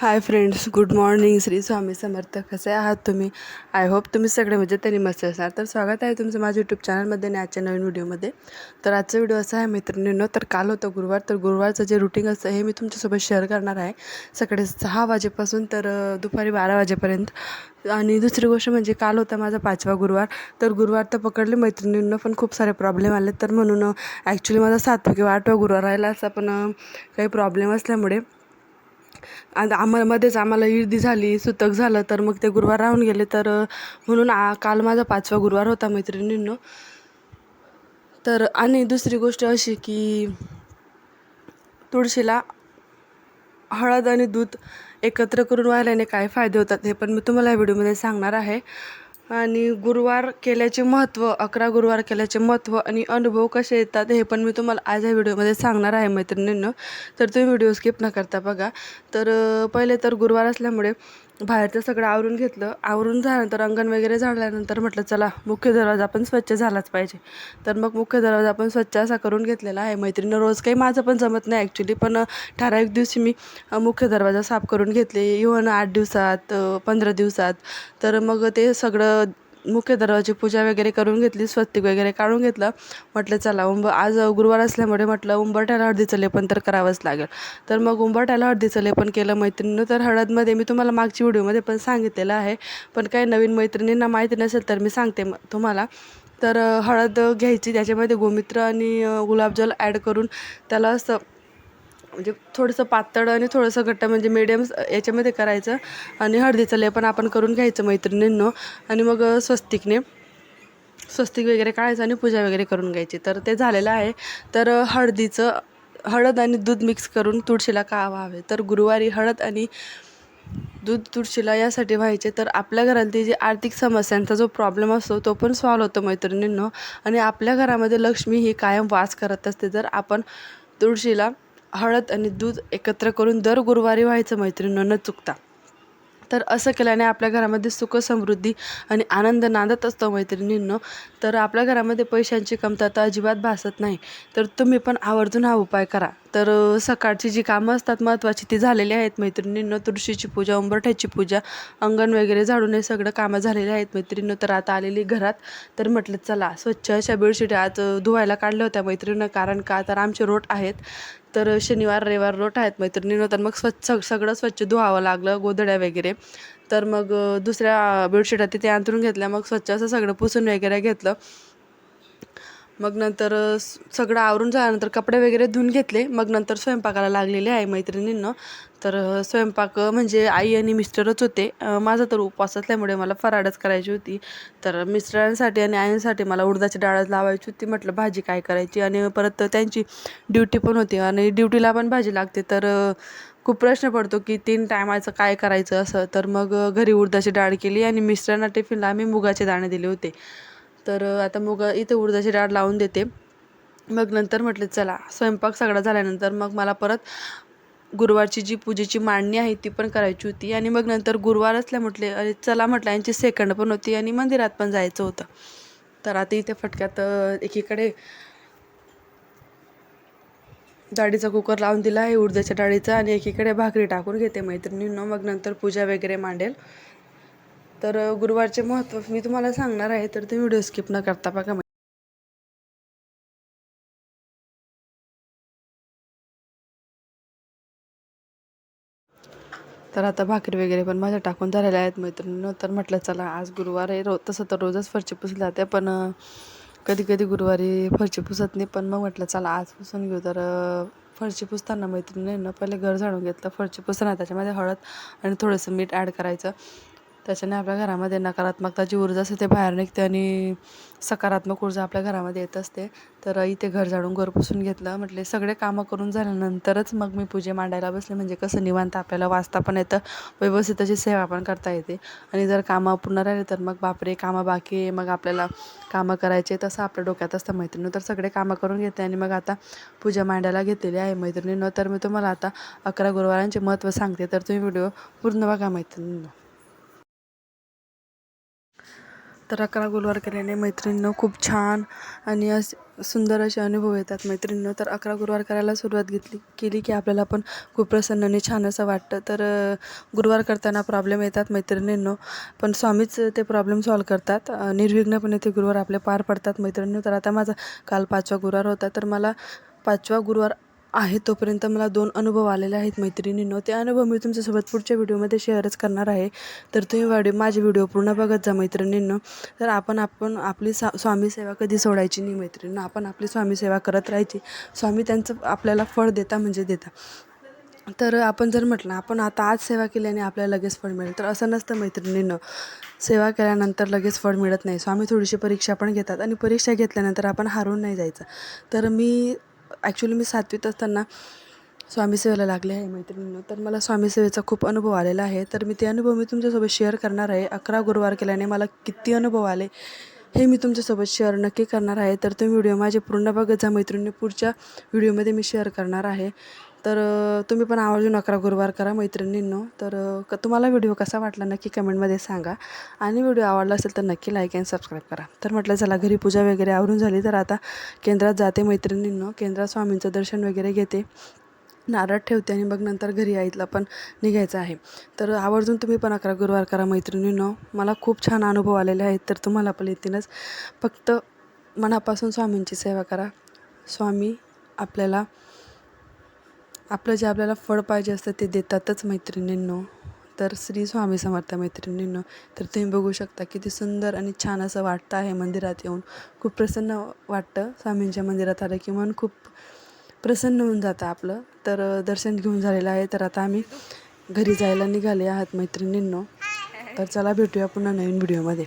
Hi friends good morning Shri Swami Samarth. कसे आहात तुम्ही? आय होप तुम्ही सगळे म्हणजे त्यांनी मस्त असणार. तर स्वागत आहे तुमचं माझ्या यूट्यूब चॅनलमध्ये आणि आजच्या नवीन व्हिडिओमध्ये तर आजचा व्हिडिओ असा आहे मित्रांनो तर काल होतं गुरुवार. तर गुरुवारचं जे रुटीन असतं हे मी तुमच्यासोबत शेअर करणार आहे. सकाळी सहा वाजेपासून तर दुपारी बारा वाजेपर्यंत. आणि दुसरी गोष्ट म्हणजे काल होता माझा पाचवा गुरुवार. तर गुरुवार तर पकडले मैत्रिणींना पण खूप सारे प्रॉब्लेम आले. तर म्हणून ॲक्च्युली माझा सातवा किंवा आठवा गुरुवार राहिला असा पण काही प्रॉब्लेम असल्यामुळे आणि आम्हाला मध्येच आम्हाला इर्दी झाली सुतक झालं तर मग ते गुरुवार राहून गेले. तर म्हणून आ काल माझा पाचवा गुरुवार होता मैत्रिणींनो. तर आणि दुसरी गोष्ट अशी की तुळशीला हळद आणि दूध एकत्र करून वाहिल्याने काय फायदे होतात हे पण मी तुम्हाला या व्हिडिओमध्ये सांगणार आहे. आणि गुरुवार केल्याचे महत्त्व अकरा गुरुवार केल्याचे महत्त्व आणि अनुभव कसे येतात हे पण मी तुम्हाला आज या व्हिडिओमध्ये सांगणार आहे मैत्रिणींनो. तर तुम्ही व्हिडिओ स्किप न करता बघा. तर पहिले तर गुरुवार असल्यामुळे बाहेरचं सगळं आवरून घेतलं. आवरून झाल्यानंतर अंगण वगैरे झाल्यानंतर म्हटलं चला मुख्य दरवाजा पण स्वच्छ झालाच पाहिजे. तर मग मुख्य दरवाजा पण स्वच्छ असा करून घेतलेला आहे. मैत्रिणीनं रोज काही माझं पण जमत नाही ॲक्च्युली पण ठराविक दिवशी मी मुख्य दरवाजा साफ करून घेतले. इव्हन आठ दिवसात पंधरा दिवसात. तर मग ते सगळं मुख्य दरवाजाची पूजा वगैरे करून घेतली स्वस्तिक वगैरे काढून घेतलं. म्हटलं चला उंब आज गुरुवार असल्यामुळे म्हटलं उंबरठ्याला हळदीचं लेपन तर करावंच लागेल. तर मग उंबरठ्याला हळदीचं लेपन केलं मैत्रिणीनं. तर हळदमध्ये मी तुम्हाला मागच्या व्हिडिओमध्ये पण सांगितलेलं आहे. पण काही नवीन मैत्रिणींना माहिती नसेल तर मी सांगते तुम्हाला. तर हळद घ्यायची त्याच्यामध्ये गोमित्र आणि गुलाबजल ॲड करून त्याला असं म्हणजे थोडंसं पातळ आणि थोडंसं घट्ट म्हणजे मिडियम याच्यामध्ये करायचं आणि हळदीचं लेपन आपण करून घ्यायचं मैत्रिणींनो. आणि मग स्वस्तिकने स्वस्तिक वगैरे काढायचं आणि पूजा वगैरे करून घ्यायची. तर ते झालेलं आहे. तर हळदीचं हळद आणि दूध मिक्स करून तुळशीला का व्हावे? तर गुरुवारी हळद आणि दूध तुळशीला यासाठी व्हायचे. तर आपल्या घरातली जी आर्थिक समस्यांचा जो प्रॉब्लेम असतो तो पण सॉल्व होतो मैत्रिणींनो. आणि आपल्या घरामध्ये लक्ष्मी ही कायम वास करत असते. जर आपण तुळशीला हळद आणि दूध एकत्र करून दर गुरुवारी व्हायचं मैत्रिणी न चुकता. तर असं केल्याने आपल्या घरामध्ये सुख समृद्धी आणि आनंद नांदत असतो मैत्रिणींनो. तर आपल्या घरामध्ये पैशांची कमतरता अजिबात भासत नाही. तर तुम्ही पण आवर्जून हा उपाय करा. तर सकाळची जी कामं असतात महत्त्वाची ती झालेली आहेत. मैत्रिणींनो तुळशीची पूजा उंबरठ्याची पूजा अंगण वगैरे झाडून हे सगळं कामं झालेली आहेत. मैत्रिणींनो तर आता आलेली घरात. तर म्हटलं चला स्वच्छ अशा बेडशीट आज धुवायला काढल्या होत्या मैत्रिणीनं कारण का तर आमचे रोट आहेत. तर शनिवार रविवार रोट आहेत मैत्रिणीनं. तर मग स्वच्छ सगळं स्वच्छ धुवावं लागलं गोधड्या वगैरे. तर मग दुसऱ्या बेडशीटा तिथे अंथरून घेतल्या. मग स्वच्छ असं सगळं पुसून वगैरे घेतलं. मग नंतर स- सगळं आवरून झाल्यानंतर कपडे वगैरे धुवून घेतले. मग नंतर स्वयंपाकाला लागलेले आहे मैत्रिणींनं. तर स्वयंपाक म्हणजे आई आणि मिस्टरच होते. माझं माझा तर उपवास असल्यामुळे मला फराळच करायची होती. तर मिस्टरांसाठी आणि आईंसाठी मला उडदाची डाळच लावायची होती. म्हटलं भाजी काय करायची? आणि परत त्यांची ड्युटी पण होती. आणि ड्युटीला पण भाजी लागते. तर खूप प्रश्न पडतो की तीन टायमाचं काय करायचं असं. तर मग घरी उडदाची डाळ केली आणि मिस्टरांना टिफिनला आम्ही मुगाचे दाणे दिले होते. तर आता मग इथे उडदाची डाळ लावून देते. मग नंतर म्हटले चला स्वयंपाक सगळा झाल्यानंतर मग मला परत गुरुवारची जी पूजेची मांडणी आहे ती पण करायची होती. आणि मग नंतर गुरुवार असल्या म्हटले अरे चला म्हटलं यांची सेकंड पण होती आणि मंदिरात पण जायचं होतं. तर आता इथे फटक्यात एकीकडे डाळीचा कुकर लावून दिला आहे उडदाच्या डाळीचा आणि एकीकडे भाकरी टाकून घेते मैत्रिणींनो. मग नंतर पूजा वगैरे मांडेल. तर गुरुवारचे महत्त्व मी तुम्हाला सांगणार आहे तर ते व्हिडिओ स्किप न करता बघा. तर आता भाकरी वगैरे पण माझ्या टाकून झालेल्या आहेत मैत्रिणीनं. तर म्हटलं चला आज गुरुवार आहे. रो तसं तर रोजच फरची पुसली जाते पण कधी कधी गुरुवारी फरची पुसत नाही. पण मग म्हटलं चला आज पुसून घेऊ. तर फरची पुसताना मैत्रिणीनं पहिले घर झाडून घेतलं. फरची पुसताना त्याच्यामध्ये हळद आणि थोडंसं मीठ ॲड करायचं. त्याच्याने आपल्या घरामध्ये नकारात्मकता जी ऊर्जा असते ते बाहेर निघते आणि सकारात्मक ऊर्जा आपल्या घरामध्ये येत असते. तर इथे घर झाडून घर पुसून घेतलं. म्हटले सगळे कामं करून झाल्यानंतरच मग मी पूजे मांडायला बसले. म्हणजे कसं निवांत आपल्याला वाचता पण येतं व्यवस्थित अशी सेवा पण करता येते. आणि जर कामं पूर्ण राहिले तर मग बापरे कामं बाकी आहे. मग आपल्याला कामं करायचे तसं आपल्या डोक्यात असतं. मैत्रिणी तर सगळे कामं करून घेते आणि मग आता पूजा मांडायला घेतलेली आहे मैत्रिणीनं. तर मी तुम्हाला आता अकरा गुरुवारांचे महत्त्व सांगते. तर तुम्ही व्हिडिओ पूर्ण बघा मैत्रिणींना. तर अकरा गुरुवार केल्याने मैत्रिणींनो खूप छान आणि असे सुंदर असे अनुभव येतात मैत्रिणींनो. तर अकरा गुरुवार करायला सुरुवात घेतली केली की आपल्याला पण खूप प्रसन्न आणि छान असं वाटतं. तर गुरुवार करताना प्रॉब्लेम येतात मैत्रिणींनो पण स्वामीच ते प्रॉब्लेम सॉल्व करतात. निर्विघ्नपणे ते गुरुवार आपले पार पडतात मैत्रिणींनो. तर आता माझा काल पाचवा गुरुवार होता. तर मला पाचवा गुरुवार आहे तोपर्यंत मला दोन अनुभव आलेले आहेत मैत्रिणींनो. ते अनुभव मी तुमच्यासोबत पुढच्या व्हिडिओमध्ये शेअरच करणार आहे. तर तुम्ही व्हिडिओ माझे व्हिडिओ पूर्ण बघत जा मैत्रिणींनो. तर आपण आपण आपली सा स्वामी सेवा कधी सोडायची नाही मैत्रिणींनो. आपण आपली स्वामी सेवा करत राहायची. स्वामी त्यांचं आपल्याला फळ देता म्हणजे देता. तर आपण जर म्हटलं आपण आता आज सेवा केल्याने आपल्याला लगेच फळ मिळेल. तर असं नसतं मैत्रिणीनं. सेवा केल्यानंतर लगेच फळ मिळत नाही. स्वामी थोडीशी परीक्षा पण घेतात आणि परीक्षा घेतल्यानंतर आपण हारून नाही जायचं. तर मी ॲक्च्युली मी सातवीत असताना स्वामीसेवेला लागले आहे मैत्रिणींनो. तर मला स्वामी सेवेचा खूप अनुभव आलेला आहे. तर मी ते अनुभव मी तुमच्यासोबत शेअर करणार आहे. अकरा गुरुवार केल्याने मला किती अनुभव आले हे मी तुमच्यासोबत शेअर नक्की करणार आहे. तर तुम्ही व्हिडिओ माझे पूर्ण बघत जा. मैत्रिणी पुढच्या व्हिडिओमध्ये मी शेअर करणार आहे. तर तुम्ही पण आवर्जून अकरा गुरुवार करा मैत्रिणींनो. तर क तुम्हाला व्हिडिओ कसा वाटला नक्की कमेंटमध्ये सांगा. आणि व्हिडिओ आवडला असेल तर नक्की लाईक अँड सबस्क्राईब करा. तर म्हटलं चला घरी पूजा वगैरे आवरून झाली तर आता केंद्रात जाते मैत्रिणींनो. केंद्रात स्वामींचं दर्शन वगैरे घेते. नारळ ठेवते आणि मग नंतर घरी आईतला पण निघायचं आहे. तर आवर्जून तुम्ही पण अकरा गुरुवार करा मैत्रिणींनो. मला खूप छान अनुभव आलेले आहेत तर तुम्हाला पण येतीलच. फक्त मनापासून स्वामींची सेवा करा. स्वामी आपल्याला आपलं जे आपल्याला फळ पाहिजे असतं ते देतातच मैत्रिणींनो. तर श्री स्वामी समर्थ मैत्रिणींनो तर तुम्ही बघू शकता किती सुंदर आणि छान असं वाटतं आहे मंदिरात येऊन. खूप प्रसन्न वाटतं स्वामींच्या मंदिरात आलं की मन खूप प्रसन्न होऊन जातं आपलं. तर दर्शन घेऊन झालेलं आहे. तर आता आम्ही घरी जायला निघाले आहात मैत्रिणींनो. तर चला भेटूया पुन्हा नवीन व्हिडिओमध्ये